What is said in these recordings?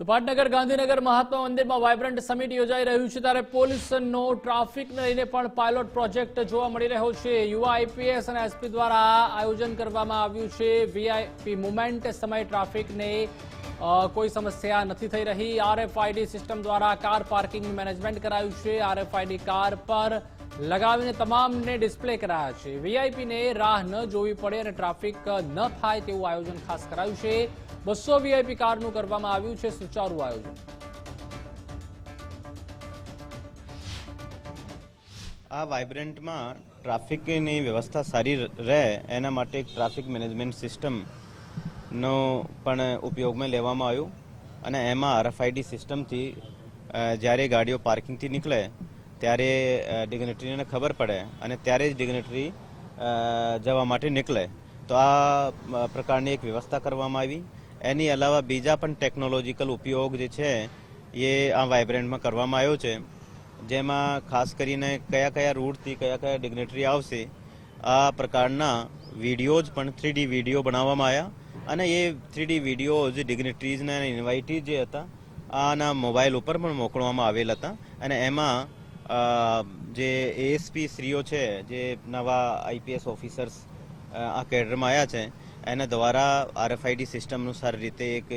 તો પાટનગર ગાંધીનગર મહાત્મા મંદિરમાં વાઇબ્રન્ટ સમિટ યોજાઈ રહ્યું છે ત્યારે પોલીસનો ટ્રાફિકને લઈને પણ પાયલોટ પ્રોજેક્ટ જોવા મળી રહ્યો છે. યુવા આઈપીએસ અને એસપી દ્વારા આયોજન કરવામાં આવ્યું છે. વીઆઈપી મુવમેન્ટ સમય ટ્રાફિકને કોઈ સમસ્યા નથી થઈ રહી. આરએફઆઈડી સિસ્ટમ દ્વારા કાર પાર્કિંગ મેનેજમેન્ટ કરાયું છે. આરએફઆઈડી કાર પર લગાવીને તમામને ડિસ્પ્લે કરાયા છે. વીઆઈપીને રાહ ન જોવી પડે અને ટ્રાફિક ન થાય તેવું આયોજન ખાસ કરાયું છે. બસો વીઆઈપી કારનું કરવામાં આવ્યું છે સુચારુ આયોજન. આ વાઇબ્રન્ટમાં ટ્રાફિકની વ્યવસ્થા સારી રહે, એના માટે એક ટ્રાફિક મેનેજમેન્ટ સિસ્ટમનો પણ ઉપયોગમાં લેવામાં આવ્યું. અને એમાં આરએફઆઈડી સિસ્ટમથી જ્યારે ગાડીઓ પાર્કિંગથી નીકળે ત્યારે ડિગ્નેટરીને ખબર પડે અને ત્યારે જ ડિગ્નેટરી જવા માટે નીકળે. તો આ પ્રકારની એક વ્યવસ્થા કરવામાં આવી. એની અલાવા બીજા પણ ટેકનોલોજીકલ ઉપયોગ જે છે, એ આ વાઇબ્રન્ટમાં કરવામાં આવ્યો છે. જેમાં ખાસ કરીને કયા કયા રૂટથી કયા કયા ડિગ્નેટરી આવશે, આ પ્રકારના વિડીયોઝ પણ થ્રીડી વીડિયો બનાવવામાં આવ્યા. અને એ થ્રીડી વિડીયોઝ ડિગ્નેટરીઝના ઇન્વાઇટી જે હતા, આના મોબાઈલ ઉપર પણ મોકલવામાં આવેલ હતા. અને એમાં જે એએસપી શ્રીઓ છે, જે નવા આઈપીએસ ઓફિસર્સ આ કેડરમાં આવ્યા છે, એના દ્વારા આરએફઆઈડી સિસ્ટમ અનુસાર રીતે એક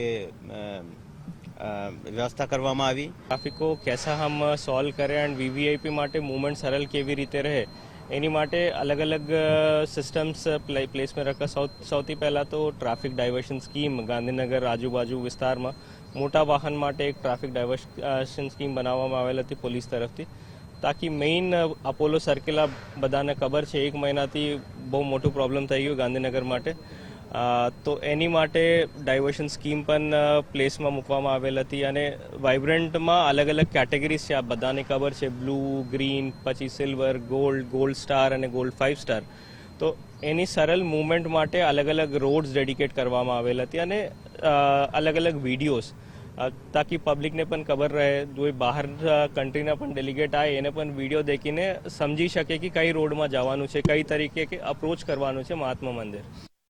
વ્યવસ્થા કરવામાં આવી. ટ્રાફિકો કેસા હમ, સોલ્વ કરે એન્ડ વીવીઆઈપી માટે મુવમેન્ટ સરળ કેવી રીતે રહે એની માટે અલગ અલગ સિસ્ટમ્સ પ્લેસમાં રખા. સૌ- સૌથી પહેલાં તો ટ્રાફિક ડાયવર્શન સ્કીમ ગાંધીનગર આજુબાજુ વિસ્તારમાં. મોટા વાહન માટે એક ટ્રાફિક ડાયવર્શન સ્કીમ બનાવવામાં આવેલ હતી પોલીસ તરફથી. તાકી મેઇન અપોલો સર્કેલા બધાને ખબર છે. એક મહિનાથી બહુ મોટું પ્રોબ્લેમ થઈ ગયું ગાંધીનગર માટે. તો એની માટે ડાયવર્શન સ્કીમ પણ પ્લેસમાં મૂકવામાં આવેલ હતી અને વાઇબ્રન્ટમાં અલગ અલગ કેટેગરીઝ છે. આ બધાને ખબર છે. બ્લુ ગ્રીન પછી સિલ્વર ગોલ્ડ ગોલ્ડ સ્ટાર અને ગોલ્ડ ફાઇવ સ્ટાર તો એની સરળ મૂવમેન્ટ માટે અલગ અલગ રોડ્સ ડેડિકેટ કરવામાં આવેલ હતી અને અલગ અલગ વિડીયોઝ તાકી પબ્લિકને પણ ખબર રહે. જો બહાર કન્ટ્રીના પણ ડેલિગેટ આવે એને પણ વીડિયો દેખીને સમજી શકે કે કઈ રોડમાં જવાનું છે, કઈ તરીકે કે અપ્રોચ કરવાનું છે મહાત્મા મંદિર.